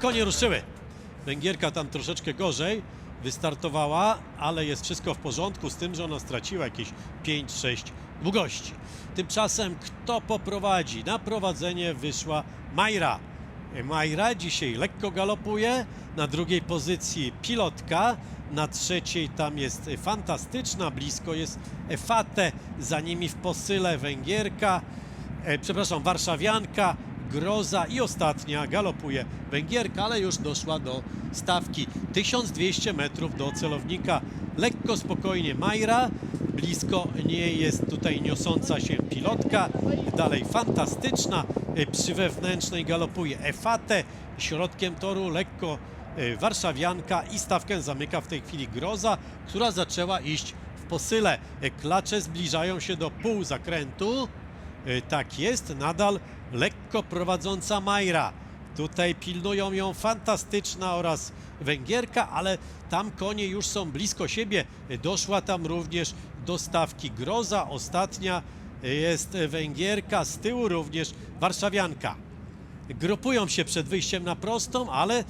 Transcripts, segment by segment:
konie ruszyły. Węgierka tam troszeczkę gorzej wystartowała, ale jest wszystko w porządku z tym, że ona straciła jakieś 5-6 długości. Tymczasem kto poprowadzi? Na prowadzenie wyszła Majra. Majra dzisiaj lekko galopuje, na drugiej pozycji pilotka, na trzeciej tam jest fantastyczna, blisko jest Fate, za nimi w posyle Węgierka, e, przepraszam, Warszawianka, Groza i ostatnia galopuje Węgierka, ale już doszła do stawki 1200 metrów do celownika. Lekko, spokojnie Majra, blisko nie jest tutaj niosąca się pilotka, dalej fantastyczna, e, przy wewnętrznej galopuje Efate, środkiem toru lekko e, Warszawianka i stawkę zamyka w tej chwili Groza, która zaczęła iść w posyle. E, Klacze zbliżają się do pół zakrętu. E, Tak jest, nadal lekko prowadząca Majra. Tutaj pilnują ją Fantastyczna oraz Węgierka, ale tam konie już są blisko siebie. E, Doszła tam również do stawki Groza. Ostatnia e, jest Węgierka, z tyłu również Warszawianka. Grupują się przed wyjściem na prostą, ale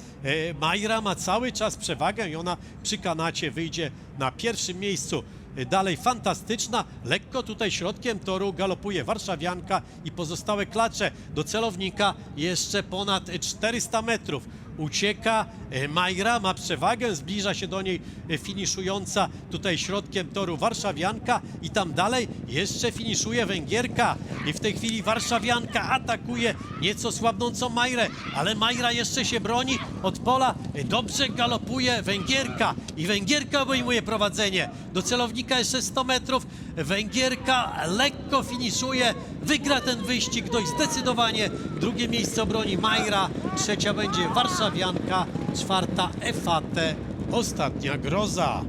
Majra ma cały czas przewagę i ona przy kanacie wyjdzie na pierwszym miejscu. E, Dalej fantastyczna, lekko tutaj środkiem toru galopuje Warszawianka i pozostałe klacze. Do celownika jeszcze ponad e, 400 metrów. Ucieka e, Majra, ma przewagę, zbliża się do niej e, finiszująca tutaj środkiem toru Warszawianka i tam dalej jeszcze finiszuje Węgierka. I w tej chwili Warszawianka atakuje nieco słabnącą Majrę, ale Majra jeszcze się broni od pola. E, Dobrze galopuje Węgierka i Węgierka obejmuje prowadzenie. Do celownika jeszcze 100 metrów. Węgierka lekko finiszuje, wygra ten wyścig dość zdecydowanie. Drugie miejsce obroni Majra, trzecia będzie Warszawianka, czwarta Efate, ostatnia Groza.